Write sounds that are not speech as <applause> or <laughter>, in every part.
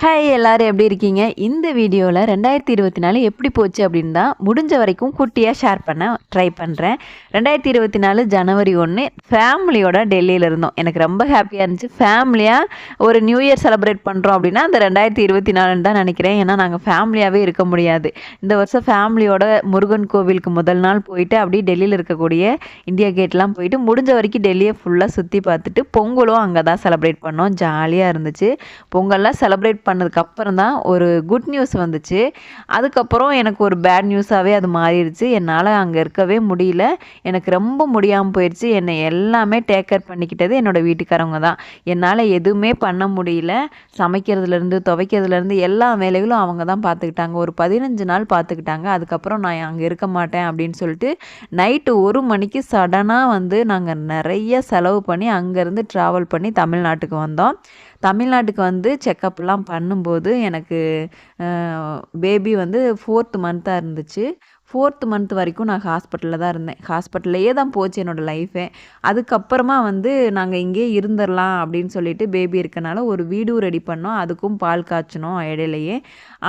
Hi எல்லாரும் எப்படி இருக்கீங்க? இந்த வீடியோவில் ரெண்டாயிரத்தி இருபத்தி நாலு எப்படி போச்சு அப்படின்னு தான் முடிஞ்ச வரைக்கும் குட்டியாக ஷேர் பண்ண ட்ரை பண்ணுறேன் ரெண்டாயிரத்தி இருபத்தி நாலு ஜனவரி ஒன்று ஃபேமிலியோட டெல்லியில் இருந்தோம். எனக்கு ரொம்ப ஹாப்பியாக இருந்துச்சு. ஃபேமிலியாக ஒரு நியூ இயர் செலிப்ரேட் பண்ணுறோம் அப்படின்னா அந்த ரெண்டாயிரத்தி இருபத்தி நாலுன்னு தான் நினைக்கிறேன். ஏன்னா நாங்கள் ஃபேமிலியாகவே இருக்க முடியாது. இந்த வருஷம் ஃபேமிலியோட முருகன் கோவிலுக்கு முதல் நாள் போயிட்டு அப்படியே டெல்லியில் இருக்கக்கூடிய இந்தியா கேட்லாம் போயிட்டு முடிஞ்ச வரைக்கும் டெல்லியை ஃபுல்லாக சுற்றி பார்த்துட்டு பொங்கலும் அங்கே தான் செலிப்ரேட் பண்ணோம். ஜாலியாக இருந்துச்சு. பொங்கல்லாம் செலிப்ரேட் பண்ணதுக்கப்புறம் தான் ஒரு குட் நியூஸ் வந்துச்சு. அதுக்கப்புறம் எனக்கு ஒரு பேட் நியூஸாகவே அது மாறிடுச்சு. என்னால் அங்கே இருக்கவே முடியல. எனக்கு ரொம்ப முடியாமல் போயிடுச்சு. என்னை எல்லாமே டேக் கேர் பண்ணிக்கிட்டது என்னோடய வீட்டுக்காரவங்க தான். என்னால் எதுவுமே பண்ண முடியல. சமைக்கிறதுலேருந்து துவைக்கிறதுலேருந்து எல்லா வேலைகளும் அவங்க தான் பார்த்துக்கிட்டாங்க ஒரு பதினஞ்சு நாள் பார்த்துக்கிட்டாங்க அதுக்கப்புறம் நான் அங்கே இருக்க மாட்டேன் அப்படின்னு சொல்லிட்டு நைட்டு ஒரு மணிக்கு சடனாக வந்து நாங்கள் நிறைய செலவு பண்ணி அங்கேருந்து ட்ராவல் பண்ணி தமிழ்நாட்டுக்கு வந்தோம். தமிழ்நாட்டுக்கு வந்து செக்கப்லாம் பண்ணும்போது எனக்கு பேபி வந்து ஃபோர்த்து மந்த்தாக இருந்துச்சு. ஃபோர்த்து மந்த் வரைக்கும் நான் ஹாஸ்பிட்டலில் தான் இருந்தேன். ஹாஸ்பிட்டல்லையே தான் போச்சு என்னோடய லைஃபே. அதுக்கப்புறமா வந்து நாங்கள் இங்கேயே இருந்துடலாம் அப்படின்னு சொல்லிட்டு பேபி இருக்கனால ஒரு வீடும் ரெடி பண்ணோம். அதுக்கும் பால் காய்ச்சினோம் இடையிலையே.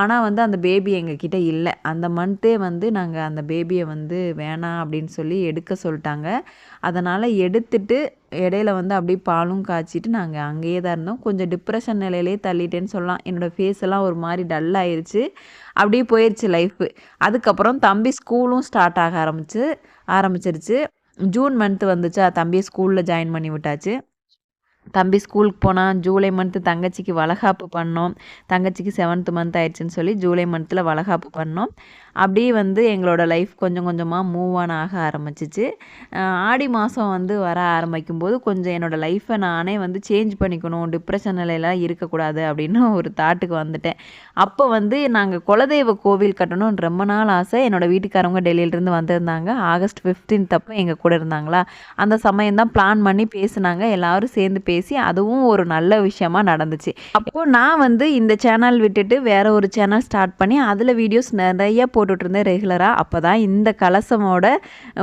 ஆனால் வந்து அந்த பேபி எங்ககிட்ட இல்லை. அந்த மந்த்தே வந்து நாங்கள் அந்த பேபியை வந்து வேணாம் அப்படின்னு சொல்லி எடுக்க சொல்லிட்டாங்க. அதனால் எடுத்துட்டு இடையில வந்து அப்படியே பாலும் காய்ச்சிட்டு நாங்கள் அங்கேயே தான் இருந்தோம். கொஞ்சம் டிப்ரெஷன் நிலையிலே தள்ளிட்டேன்னு சொல்லலாம். என்னோடய ஃபேஸ் எல்லாம் ஒரு மாதிரி டல் ஆயிடுச்சு அப்படியே போயிடுச்சு லைஃபு அதுக்கப்புறம் தம்பி ஸ்கூலும் ஸ்டார்ட் ஆக ஆரம்பிச்சு ஆரம்பிச்சிருச்சு. ஜூன் மந்த்து வந்துச்சா. தம்பியை ஸ்கூலில் ஜாயின் பண்ணி விட்டாச்சு. தம்பி ஸ்கூலுக்கு போனால் ஜூலை மந்த்து தங்கச்சிக்கு வளகாப்பு பண்ணோம். தங்கச்சிக்கு செவன்த்து மந்த் ஆயிடுச்சுன்னு சொல்லி ஜூலை மந்த்தில் வளகாப்பு பண்ணோம். அப்படியே வந்து எங்களோட லைஃப் கொஞ்சம் கொஞ்சமாக மூவ் ஆன் ஆக ஆரம்பிச்சிச்சு. ஆடி மாதம் வந்து வர ஆரம்பிக்கும் போது கொஞ்சம் என்னோடய லைஃப்பை நானே வந்து சேஞ்ச் பண்ணிக்கணும் டிப்ரெஷன் நிலையெல்லாம் இருக்கக்கூடாது அப்படின்னு <laughs> ஒரு தாட்டுக்கு வந்துட்டேன். அப்போ வந்து நாங்கள் குலதெய்வ கோவில் கட்டணும்னு ரொம்ப நாள் ஆசை. என்னோடய வீட்டுக்காரவங்க டெல்லியிலேருந்து வந்திருந்தாங்க. ஆகஸ்ட் ஃபிஃப்டீன்த் அப்போ எங்கள் கூட இருந்தாங்களா? அந்த சமயம் தான் பிளான் பண்ணி பேசினாங்க. எல்லோரும் சேர்ந்து பேசி அதுவும் ஒரு நல்ல விஷயமா நடந்துச்சு. அப்போது நான் வந்து இந்த சேனல் விட்டுட்டு வேற ஒரு சேனல் ஸ்டார்ட் பண்ணி அதில் வீடியோஸ் நிறைய போட்டுட்ருந்தேன் ரெகுலராக அப்போ தான் இந்த கலசமோட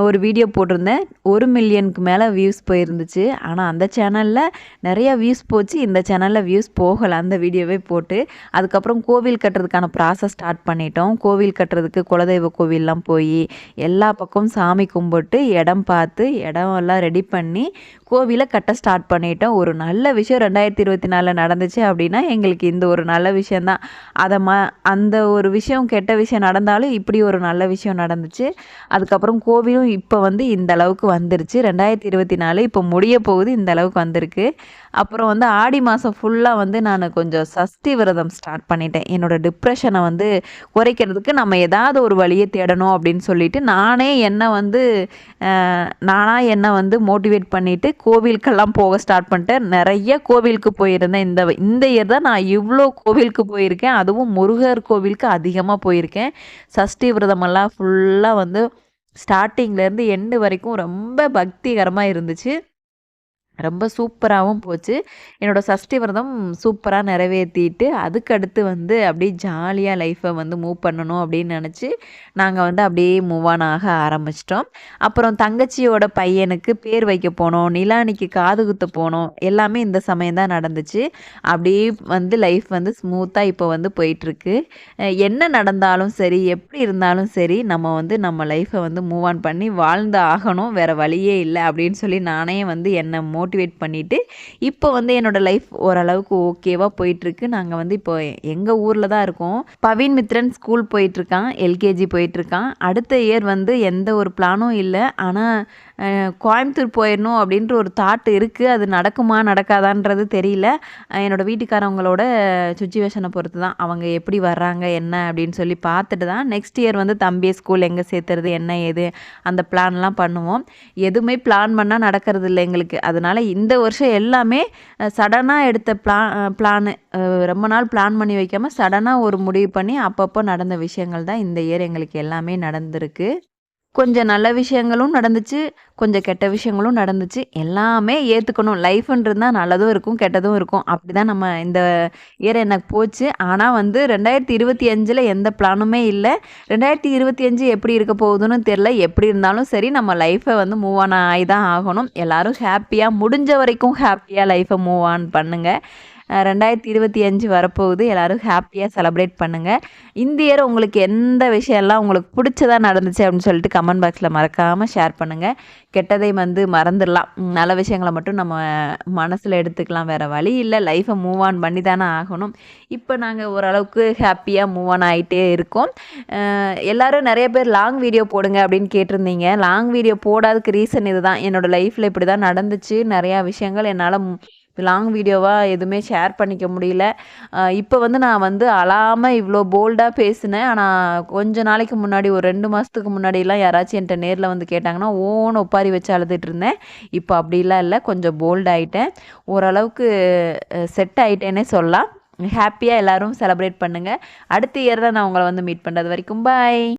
ஒரு வீடியோ போட்டிருந்தேன். ஒரு மில்லியனுக்கு மேலே வியூஸ் போயிருந்துச்சு. ஆனால் அந்த சேனலில் நிறைய வியூஸ் போச்சு. இந்த சேனலில் வியூஸ் போகலை. அந்த வீடியோவே போட்டு அதுக்கப்புறம் கோவில் கட்டுறதுக்கான ப்ராசஸ் ஸ்டார்ட் பண்ணிட்டோம். கோவில் கட்டுறதுக்கு குலதெய்வ கோவிலெலாம் போய் எல்லா பக்கமும் சாமி கும்பிட்டு இடம் பார்த்து இடம் எல்லாம் ரெடி பண்ணி கோவிலை கட்ட ஸ்டார்ட் பண்ணிட்டோம். ஒரு நல்ல விஷயம் ரெண்டாயிரத்தி இருபத்தி நாலில் நடந்துச்சு அப்படின்னா எங்களுக்கு இந்த ஒரு நல்ல விஷயந்தான் அதை ம அந்த ஒரு விஷயம் கெட்ட விஷயம் நடந்தாலும் இப்படி ஒரு நல்ல விஷயம் நடந்துச்சு. அதுக்கப்புறம் கோவிலும் இப்போ வந்து இந்த அளவுக்கு வந்துருச்சு. ரெண்டாயிரத்தி இருபத்தி நாலு இப்போ முடிய போகுது இந்த அளவுக்கு வந்திருக்கு. அப்புறம் வந்து ஆடி மாதம் ஃபுல்லாக வந்து நான் கொஞ்சம் சஷ்டி விரதம் ஸ்டார்ட் பண்ணிட்டேன். என்னோடய டிப்ரெஷனை வந்து குறைக்கிறதுக்கு நம்ம ஏதாவது ஒரு வழியை தேடணும் அப்படின்னு சொல்லிட்டு நானே என்னை வந்து நானாக என்னை வந்து மோட்டிவேட் பண்ணிவிட்டு கோவிலுக்கெல்லாம் போக ஸ்டார்ட் பண்ணிட்டேன் நிறைய கோவிலுக்கு போயிருந்தேன். இந்த இந்த இயர் தான் நான் இவ்வளோ கோவிலுக்கு போயிருக்கேன். அதுவும் முருகர் கோவிலுக்கு அதிகமாக போயிருக்கேன். சஷ்டி விரதமெல்லாம் ஃபுல்லாக வந்து ஸ்டார்டிங்லேருந்து எண்டு வரைக்கும் ரொம்ப பக்திகரமாக இருந்துச்சு. ரொம்ப சூப்பராகவும் போச்சு. என்னோடய சஷ்டி விரதம் சூப்பராக நிறைவேற்றிட்டு அதுக்கடுத்து வந்து அப்படியே ஜாலியாக லைஃப்பை வந்து மூவ் பண்ணணும் அப்படின்னு நினச்சி நாங்கள் வந்து அப்படியே மூவ் ஆன் ஆக ஆரம்பிச்சிட்டோம். அப்புறம் தங்கச்சியோட பையனுக்கு பேர் வைக்க போனோம் நிலானிக்கு காது குத்த போனோம். எல்லாமே இந்த சமயம் தான் நடந்துச்சு. அப்படியே வந்து லைஃப் வந்து ஸ்மூத்தாக இப்போ வந்து போயிட்டுருக்கு. என்ன நடந்தாலும் சரி எப்படி இருந்தாலும் சரி நம்ம வந்து நம்ம லைஃப்பை வந்து மூவ் ஆன் பண்ணி வாழ்ந்து ஆகணும். வேறு வழியே இல்லை அப்படின்னு சொல்லி நானே வந்து என்னை மோ மோட்டிவேட் பண்ணிவிட்டு இப்போ வந்து என்னோடய லைஃப் ஓரளவுக்கு ஓகேவாக போயிட்டுருக்கு. நாங்கள் வந்து இப்போ எங்கள் ஊரில் தான் இருக்கோம். பவீன் மித்ரன் ஸ்கூல் போயிட்டுருக்கான் எல்கேஜி போயிட்டுருக்கான். அடுத்த இயர் வந்து எந்த ஒரு பிளானும் இல்லை. ஆனால் கோயம்புத்தூர் போயிடணும் அப்படின்ற ஒரு தாட் இருக்குது அது நடக்குமா நடக்காதான்றது தெரியல. என்னோடய வீட்டுக்காரவங்களோட சுச்சுவேஷனை பொறுத்து தான். அவங்க எப்படி வர்றாங்க என்ன அப்படின்னு சொல்லி பார்த்துட்டு தான் நெக்ஸ்ட் இயர் வந்து தம்பியை ஸ்கூல் எங்கே சேர்த்துறது என்ன ஏது அந்த பிளான்லாம் பண்ணுவோம். எதுவுமே பிளான் பண்ணால் நடக்கிறது இல்லை எங்களுக்கு. அதனால் இந்த வருஷம் எல்லாமே சடனாக எடுத்த பிளா பிளானு ரொம்ப நாள் பிளான் பண்ணி வைக்காமல் சடனாக ஒரு முடிவு பண்ணி அப்பப்போ நடந்த விஷயங்கள் தான் இந்த இயர் எங்களுக்கு எல்லாமே நடந்திருக்கு. கொஞ்சம் நல்ல விஷயங்களும் நடந்துச்சு கொஞ்சம் கெட்ட விஷயங்களும் நடந்துச்சு. எல்லாமே ஏற்றுக்கணும் லைஃப்ன்றது தான் நல்லதும் இருக்கும் கெட்டதும் இருக்கும். அப்படி தான் நம்ம இந்த இயர் எனக்கு போச்சு. ஆனால் வந்து ரெண்டாயிரத்தி இருபத்தி அஞ்சில் எந்த பிளானுமே இல்லை. ரெண்டாயிரத்தி இருபத்தி அஞ்சு எப்படி இருக்க போகுதுன்னு தெரில எப்படி இருந்தாலும் சரி நம்ம லைஃப்பை வந்து மூவ் ஆன் ஆகி தான் ஆகணும். எல்லோரும் ஹாப்பியாக முடிஞ்ச வரைக்கும் ஹாப்பியாக லைஃப்பை மூவ் ஆன் பண்ணுங்கள் ரெண்டாயிரத்தி இருபத்தி அஞ்சு வரப்போகுது. எல்லோரும் ஹாப்பியாக செலப்ரேட் பண்ணுங்கள் இந்த இயர் உங்களுக்கு எந்த விஷயம்லாம் உங்களுக்கு பிடிச்சதா நடந்துச்சு அப்படின்னு சொல்லிட்டு கமெண்ட் பாக்ஸில் மறக்காமல் ஷேர் பண்ணுங்கள் கெட்டதை வந்து மறந்துடலாம். நல்ல விஷயங்களை மட்டும் நம்ம மனசில் எடுத்துக்கலாம். வேறு வழி இல்லை. லைஃப்பை மூவ் ஆன் பண்ணி தானே ஆகணும். இப்போ நாங்கள் ஓரளவுக்கு ஹாப்பியாக மூவ் ஆன் ஆகிட்டே இருக்கோம். எல்லோரும் நிறைய பேர் லாங் வீடியோ போடுங்க அப்படின்னு கேட்டிருந்தீங்க. லாங் வீடியோ போடாததுக்கு ரீசன் இதுதான். என்னோடய லைஃப்பில் இப்படி தான் நடந்துச்சு. நிறையா விஷயங்கள் என்னால் லாங் வீடியோவாக எதுவுமே ஷேர் பண்ணிக்க முடியல. இப்போ வந்து நான் வந்து அழாமல் இவ்வளோ போல்டாக பேசினேன். ஆனால் கொஞ்ச நாளைக்கு முன்னாடி ஒரு ரெண்டு மாதத்துக்கு முன்னாடிலாம் யாராச்சும் என்கிட்ட நேரில் வந்து கேட்டாங்கன்னா ஓன் ஒப்பாரி வச்சு அழுதுட்டு இருந்தேன். இப்போ அப்படிலாம் இல்லை. கொஞ்சம் போல்டாயிட்டேன் ஓரளவுக்கு செட் ஆகிட்டேனே சொல்லலாம். ஹாப்பியாக எல்லோரும் செலப்ரேட் பண்ணுங்கள் அடுத்த இயரில் நான் உங்களை வந்து மீட் பண்ணுறது வரைக்கும் பாய்